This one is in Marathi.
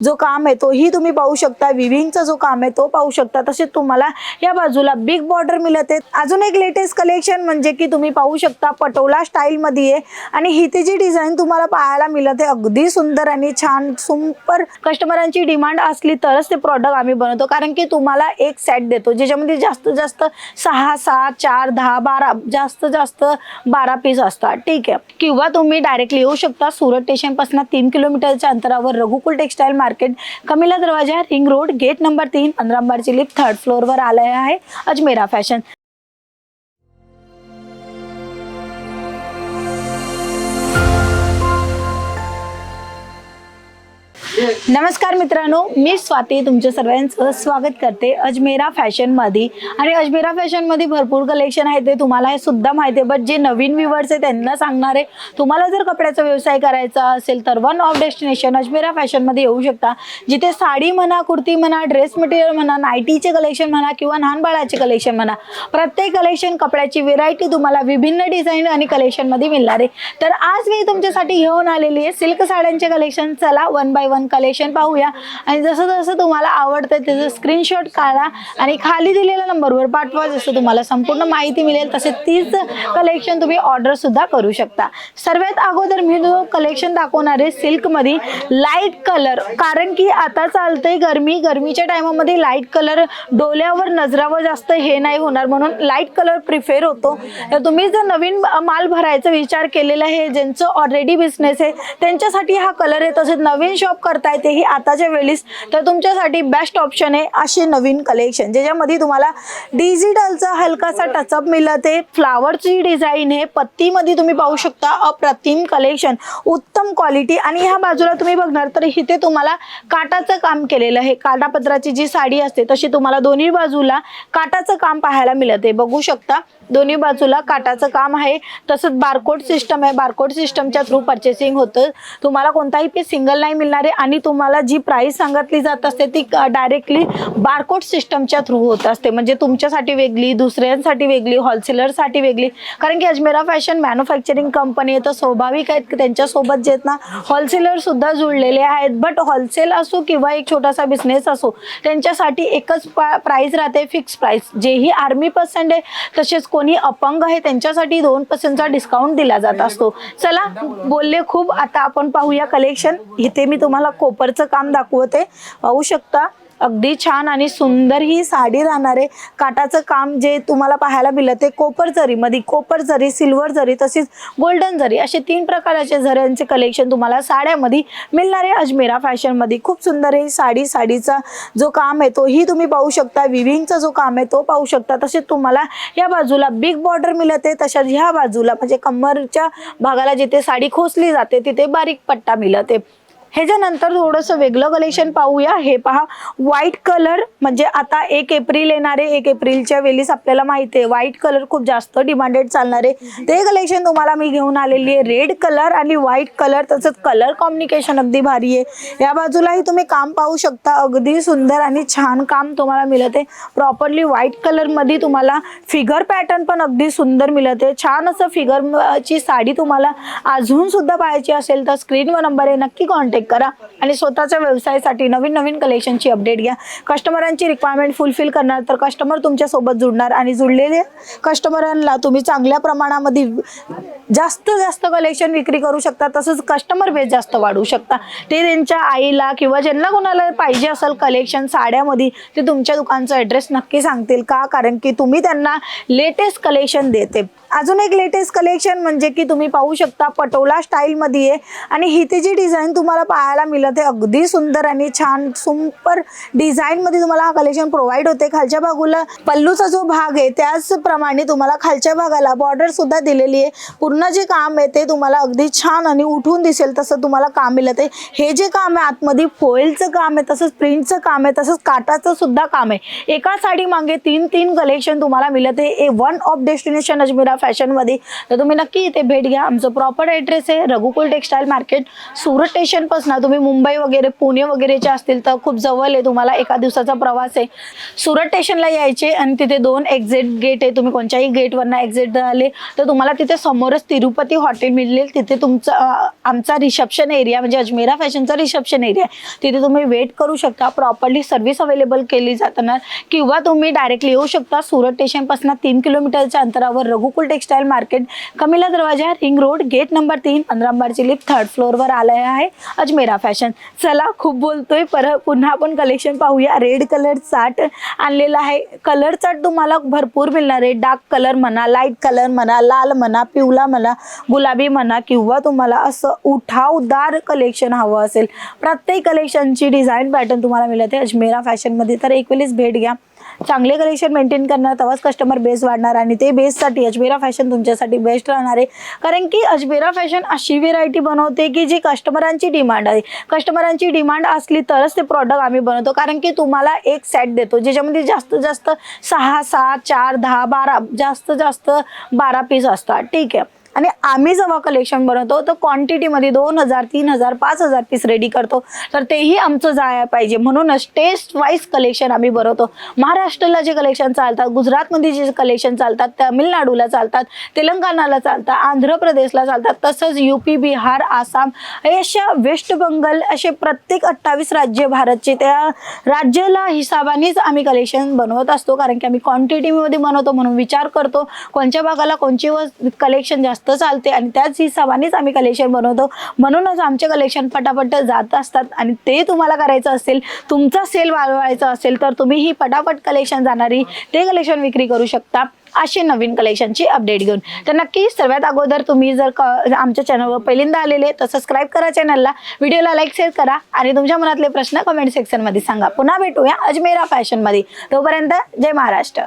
जो काम आहे तोही तुम्ही पाहू शकता. विविंगचा जो काम आहे तो पाहू शकता. तसेच तुम्हाला या बाजूला बिग बॉर्डर मिळत आहे अजून एक लेटेस्ट कलेक्शन म्हणजे की तुम्ही पाहू शकता पटोला स्टाईल मध्ये. आहे आणि हिथे जी डिझाईन तुम्हाला पाहायला मिळत आहे अगदी सुंदर आणि छान सुपर कस्टमरांची डिमांड असली तरच ते प्रॉडक्ट आम्ही बनवतो. कारण की तुम्हाला एक सेट देतो ज्याच्यामध्ये जास्तीत जास्त सहा सात चार दहा बारा जास्त जास्त बारा पीस असतात. ठीक आहे. किंवा तुम्ही डायरेक्टली येऊ शकता सुरत स्टेशनपासून तीन किलोमीटरच्या अंतरावर रघुकुल टेक्सटाईल मार्केट. कमिला दरवाजा रिंग रोड गेट नंबर तीन पंधरा नंबरची लिफ्ट थर्ड फ्लोअरवर आले आहे अजमेरा फॅशन. नमस्कार मित्रांनो मी स्वाती तुमच्या सर्वांचं स्वागत करते अजमेरा फॅशनमध्ये. आणि अजमेरा फॅशनमध्ये भरपूर कलेक्शन आहे ते तुम्हाला हे सुद्धा माहिती आहे. बट जे नवीन व्ह्युअर्स आहे त्यांना सांगणार आहे तुम्हाला जर कपड्याचा व्यवसाय करायचा असेल तर वन ऑफ डेस्टिनेशन अजमेरा फॅशनमध्ये येऊ शकता. जिथे साडी म्हणा कुर्ती म्हणा ड्रेस मटेरियल म्हणा नायटीचे कलेक्शन म्हणा किंवा लहान बाळाचे कलेक्शन म्हणा प्रत्येक कलेक्शन कपड्याची व्हेरायटी तुम्हाला विभिन्न डिझाईन आणि कलेक्शनमध्ये मिळणार आहे. तर आज मी तुमच्यासाठी घेऊन आलेली आहे सिल्क साड्यांचे कलेक्शन चला वन बाय वन कलेक्शन पाहूया. आणि जसं जसं तुम्हाला आवडतं त्याचं स्क्रीनशॉट काढा आणि खाली दिलेल्या नंबरवर पाठवा. जसं तुम्हाला संपूर्ण माहिती मिळेल तसे तीच कलेक्शन तुम्ही ऑर्डर सुद्धा करू शकता. सर्वात अगोदर मी जो कलेक्शन दाखवणार आहे सिल्कमध्ये लाइट कलर कारण की आता चालतंय गरमी. गरमीच्या टायमामध्ये लाइट कलर डोल्यावर नजरावर जास्त हे नाही होणार. म्हणून लाइट कलर प्रिफेर होतो. तर तुम्ही जर नवीन माल भरायचा विचार केलेला आहे ज्यांचं ऑलरेडी बिझनेस आहे त्यांच्यासाठी हा कलर आहे. तसेच नवीन शॉप करतायत तेही आताच्या वेळीस तर तुमच्यासाठी बेस्ट ऑप्शन आहे असे नवीन कलेक्शन ज्याच्यामध्ये तुम्हाला डिजिटलचा हलकासा टचअप मिळत. आहे फ्लावरची डिझाईन आहे. पत्तीमध्ये तुम्ही पाहू शकता अप्रतिम कलेक्शन उत्तम क्वालिटी आणि ह्या बाजूला तुम्ही बघणार तर इथे तुम्हाला काटाचं काम केलेलं आहे. काटापत्राची जी साडी असते तशी तुम्हाला दोन्ही बाजूला काटाचं काम पाहायला मिळत आहे. बघू शकता दोन्ही बाजूला काटाचं काम आहे. तसंच बारकोड सिस्टम आहे. बारकोड सिस्टमच्या थ्रू पर्चेसिंग होतं. तुम्हाला कोणताही पीस सिंगल नाही मिळणार आहे. आणि तुम्हाला जी प्राइस सांगितली जात असते ती डायरेक्टली बारकोड सिस्टमच्या थ्रू होत असते. म्हणजे तुमच्यासाठी वेगळी दुसऱ्यांसाठी वेगळी होलसेलरसाठी वेगळी. कारण की अजमेरा फॅशन मॅन्युफॅक्चरिंग कंपनी आहे तर स्वाभाविक आहेत की त्यांच्यासोबत जे आहेत ना होलसेलरसुद्धा जुळलेले आहेत. बट होलसेल असो किंवा एक छोटासा बिझनेस असो त्यांच्यासाठी एकच प्राईज राहते फिक्स प्राईस जेही आर्मी पर्सेंट आहे तसेच कोणी अपंग आहे त्यांच्यासाठी दोन पर्सेंटचा डिस्काउंट दिला जात असतो. चला बोलले खूप. आता आपण पाहूया कलेक्शन इथे मी तुम्हाला वरचं काम दाखवते. पाहू शकता अगदी छान आणि सुंदर ही साडी राहणारे काटाचं काम जे तुम्हाला पाहायला मिळलं ते कोपर जरीमध्ये कोपर जरी सिल्वर जरी तसेच गोल्डन जरी असे तीन प्रकारचे झऱ्यांचे कलेक्शन तुम्हाला साड्यामध्ये मिळणार आहे अजमेरा फॅशनमध्ये खूप सुंदर आहे ही साडी साडीचा जो काम आहे तोही तुम्ही पाहू शकता. विविंगचा जो काम आहे तो पाहू शकता. तसेच तुम्हाला या बाजूला बिग बॉर्डर मिळत आहे तशाच ह्या बाजूला म्हणजे कमरच्या भागाला जिथे साडी खोसली जाते तिथे बारीक पट्टा मिळत आहे. ह्याच्यानंतर थोडंसं वेगळं कलेक्शन पाहूया हे पहा. व्हाईट कलर म्हणजे आता एक एप्रिल येणारे एक एप्रिलच्या वेळीस आपल्याला माहिती आहे. व्हाईट कलर खूप जास्त डिमांडेड चालणारे ते कलेक्शन तुम्हाला मी घेऊन आलेली आहे. रेड कलर आणि व्हाईट कलर तसंच कलर कॉम्बिनेशन अगदी भारी आहे. या बाजूलाही तुम्ही काम पाहू शकता. अगदी सुंदर आणि छान काम तुम्हाला मिळत आहे. प्रॉपरली व्हाईट कलरमध्ये तुम्हाला फिगर पॅटर्न पण अगदी सुंदर मिळत आहे. छान असं फिगर ची साडी तुम्हाला अजून सुद्धा पाहायची असेल तर स्क्रीनवर नंबर आहे. नक्की कॉन्टॅक्ट करा. आणि स्वतःच्या व्यवसायासाठी नवीन नवीन कलेक्शनची अपडेट घ्या. कस्टमरांची रिक्वायरमेंट फुलफिल करणार तर कस्टमर तुमच्यासोबत जुडणार आणि जुळलेले कस्टमरांना तुम्ही चांगल्या प्रमाणामध्ये जास्त जास्त कलेक्शन विक्री करू शकता. तसंच कस्टमर बेस जास्त वाढवू शकता. ते त्यांच्या आईला किंवा ज्यांना कोणाला पाहिजे असेल कलेक्शन साड्यामध्ये ते तुमच्या दुकानचा ॲड्रेस नक्की सांगतील का? कारण की तुम्ही त्यांना लेटेस्ट कलेक्शन देते. अजून एक लेटेस्ट कलेक्शन म्हणजे की तुम्ही पाहू शकता पटोला स्टाईलमध्ये आहे. आणि हिथे जी डिझाईन तुम्हाला पाहायला मिळत आहे अगदी सुंदर आणि छान सुपर डिझाईनमध्ये तुम्हाला हा कलेक्शन प्रोव्हाइड होते. खालच्या बाजूला पल्लूचा जो भाग आहे त्याचप्रमाणे तुम्हाला खालच्या भागाला बॉर्डर सुद्धा दिलेली आहे. पूर्ण जे काम आहे ते तुम्हाला अगदी छान आणि उठून दिसेल तसं तुम्हाला काम मिळत आहे. हे जे काम आहे आतमध्ये फोइलचं काम आहे तसंच प्रिंटचं काम आहे तसंच काटाचं सुद्धा काम आहे. एका साडी मागे तीन तीन कलेक्शन तुम्हाला मिळत आहे. A one of destination Ajmera फॅशनमध्ये तर तुम्ही नक्की इथे भेट घ्या. आमचं प्रॉपर ॲड्रेस आहे रघुकुल टेक्सटाईल मार्केट सुरत स्टेशनपासून तुम्ही मुंबई वगैरे पुणे वगैरेचे असतील तर खूप जवळ आहे. तुम्हाला एका दिवसाचा प्रवास आहे. सुरत स्टेशनला यायचे आणि तिथे दोन एक्झिट गेट आहे. तुम्ही कोणत्याही गेटवरनं एक्झिट झाले तर तुम्हाला तिथे समोरच तिरुपती हॉटेल मिळेल. तिथे तुमचा आमचा रिसेप्शन एरिया म्हणजे अजमेरा फॅशनचा रिसेप्शन एरिया आहे. तिथे तुम्ही वेट करू शकता. प्रॉपरली सर्व्हिस अवेलेबल केली जाताना किंवा तुम्ही डायरेक्टली येऊ शकता. सुरत स्टेशनपासून तीन किलोमीटरच्या अंतरावर रघुकुल टेक्सटाईल मार्केट. कमिला दरवाजा रिंग रोड गेट नंबर तीन पंधरा नंबरची लिफ्ट थर्ड फ्लोअरवर आलं आहे. अजमेरा फॅशन. चला खूप बोलतोय. पर पुन्हा आपण कलेक्शन पाहूया. रेड कलर चाट आणलेला आहे. कलर चाट तुम्हाला भरपूर मिळणार आहे. डार्क कलर म्हणा लाइट कलर म्हणा लाल म्हणा पिवळा म्हणा गुलाबी म्हणा किंवा तुम्हाला असं उठावदार कलेक्शन हवं असेल. प्रत्येक कलेक्शनची डिझाईन पॅटर्न तुम्हाला मिळते. अजमेरा फॅशनमध्ये तर एक वेळेस भेट घ्या. चांगले कलेक्शन मेंटेन करणार तेव्हाच कस्टमर बेस वाढणार आणि ते बेससाठी अजमेरा फॅशन तुमच्यासाठी बेस्ट राहणार आहे. कारण की अजमेरा फॅशन अशी व्हेरायटी बनवते की जी कस्टमरांची डिमांड आहे. कस्टमरांची डिमांड असली तरच ते प्रॉडक्ट आम्ही बनवतो. कारण की तुम्हाला एक सेट देतो ज्याच्यामध्ये जास्तीत जास्त सहा सात चार दहा बारा जास्त जास्त बारा पीस असतात. ठीक आहे. आणि आम्ही जेव्हा कलेक्शन बनवतो तर क्वांटिटीमध्ये दोन हजार तीन हजार पाच हजार पीस रेडी करतो. तर तेही आमचं जाया पाहिजे. म्हणूनच टेस्ट वाईज कलेक्शन आम्ही बनवतो. महाराष्ट्राला जे कलेक्शन चालतात गुजरातमध्ये जे कलेक्शन चालतात तामिळनाडूला चालतात तेलंगणाला चालतात आंध्र प्रदेशला चालतात तसंच युपी बिहार आसाम हे अशा वेस्ट बंगाल असे प्रत्येक अठ्ठावीस राज्य भारतचे त्या राज्याला हिसाबानेच आम्ही कलेक्शन बनवत असतो. कारण की आम्ही क्वांटिटीमध्ये बनवतो म्हणून विचार करतो. कोणत्या भागाला कोणची कलेक्शन जास्त चालते आणि त्याच हिसाबानेच आम्ही कलेक्शन बनवतो. म्हणूनच आमचे कलेक्शन पटापट जात असतात आणि ते तुम्हाला करायचं असेल तुमचा सेल वाढवायचा असेल तर तुम्ही ही पटापट कलेक्शन जाणारी ते कलेक्शन विक्री करू शकता. असे नवीन कलेक्शनची अपडेट घेऊन. तर नक्की सर्वात अगोदर तुम्ही जर क आमच्या चॅनलवर पहिल्यांदा आलेले तर सबस्क्राईब करा चॅनलला व्हिडिओला लाईक शेअर करा आणि तुमच्या मनातले प्रश्न कमेंट सेक्शनमध्ये सांगा. पुन्हा भेटूया अजमेरा फॅशनमध्ये तोपर्यंत जय महाराष्ट्र.